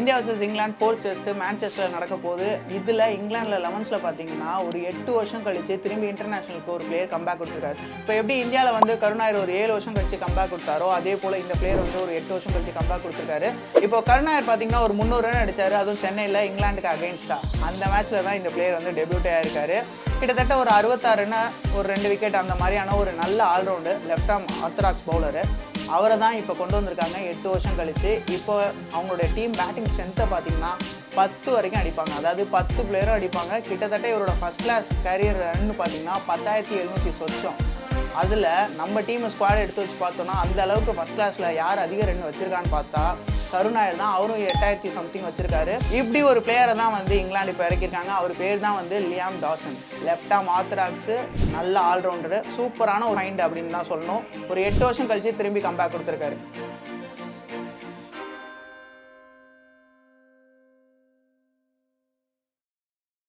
India versus England fourth test Manchester நடக்க போகுது இதில் இங்கிலாந்தில் லெவன்ஸில் பார்த்தீங்கன்னா ஒரு எட்டு வருஷம் கழிச்சு திரும்பி இன்டர்நேஷனலுக்கு ஒரு பிளேயர் கம்பேக் கொடுத்துருக்காரு. இப்போ எப்படி இந்தியாவில் வந்து கருணாயர் ஒரு ஏழு வருஷம் கழிச்சு கம்பேக் கொடுத்தாரோ அதே போல் இந்த பிளேயர் வந்து ஒரு எட்டு வருஷம் கழித்து கம்பேக் கொடுத்துருக்காரு. இப்போ கருணாயர் பார்த்தீங்கன்னா ஒரு முந்நூறு ரன் அடித்தார் அதுவும் சென்னையில் இங்கிலாந்துக்கு அகேன்ஸ்டாக அந்த மேட்ச்சில் தான் இந்த பிளேயர் வந்து டெபியூட்டே ஆயிருக்காரு. கிட்டத்தட்ட ஒரு அறுபத்தாறுன்னு ஒரு ரெண்டு விக்கெட் அந்த மாதிரியான ஒரு நல்ல all round left arm orthodox bowler அவரை தான் இப்போ கொண்டு வந்திருக்காங்க. எட்டு வருஷம் கழிச்சு இப்போ அவங்களுடைய டீம் பேட்டிங் ஸ்ட்ரென்த்தை பார்த்தீங்கன்னா பத்து வரைக்கும் அடிப்பாங்க. அதாவது பத்து பிளேயரும் அடிப்பாங்க. கிட்டத்தட்ட இவரோட ஃபர்ஸ்ட் கிளாஸ் கேரியர் ரன்னு பார்த்தீங்கன்னா பத்தாயிரத்தி எழுநூற்றி சொச்சம். அதில் நம்ம டீம் ஸ்குவாட் எடுத்து வச்சு பார்த்தோன்னா அந்த அளவுக்கு ஃபர்ஸ்ட் கிளாஸில் யார் அதிக ரன் வச்சுருக்கான்னு பார்த்தா கருணாயர் தான் அவரும் எட்டாயிரத்தி சம்திங் வச்சிருக்காரு. இப்படி ஒரு பிளேயரை தான் வந்து இங்கிலாந்து இப்போ இறக்கியிருக்காங்க. அவர் பேர் தான் வந்து லியாம் டாசன் லெஃப்ட் ஆம் ஆர்த்தடாக்ஸு நல்ல ஆல்ரவுண்டரு சூப்பரான ஒரு மைண்ட் அப்படின்னு தான் சொல்லணும். ஒரு எட்டு வருஷம் கழிச்சு திரும்பி கம்பேக் கொடுத்துருக்காரு.